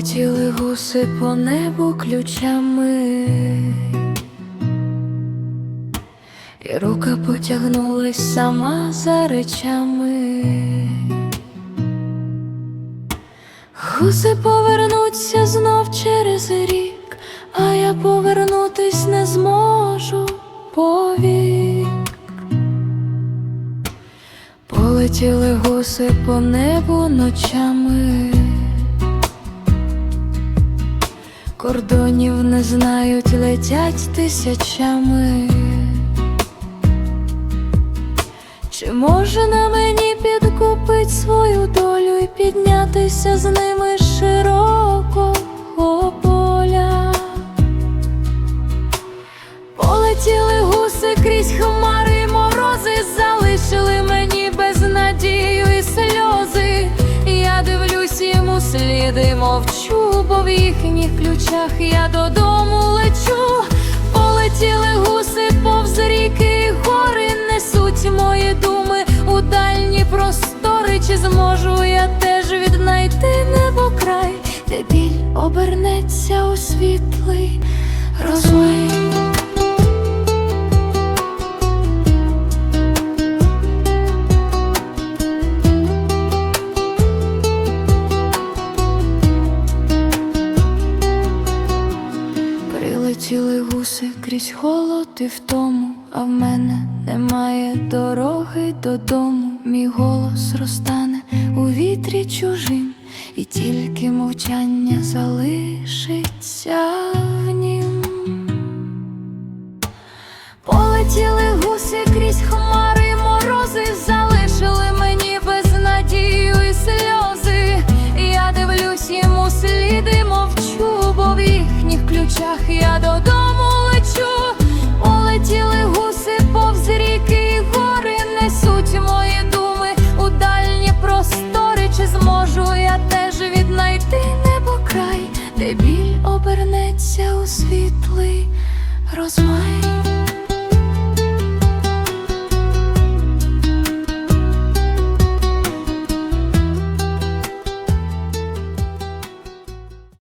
Полетіли гуси по небу ключами, і рука потягнулась сама за речами. Гуси повернуться знов через рік, а я повернутись не зможу повік. Полетіли гуси по небу ночами. Кордонів не знають, летять тисячами. Чи може на мені підкупить свою долю і піднятися з ними широкого поля? Полетіли гуси крізь хмари й морози, залишили мені безнадію і сльози. Я дивлюсь сліди, мовчу, бо в їхніх ключах я додому лечу. Полетіли гуси повз ріки гори, несуть мої думи у дальні простори. Чи зможу я теж віднайти небо край, де біль обернеться у світлий Прилетіли гуси крізь холод і втому, а в мене немає дороги додому. Мій голос розтане у вітрі чужим, і тільки мовчання залишиться в нім. Полетіли очах я додому лечу, улетіли гуси повз ріки, і гори несуть мої думи у дальні простори, чи зможу я теж віднайти небо край, де біль обернеться у світлий розмай.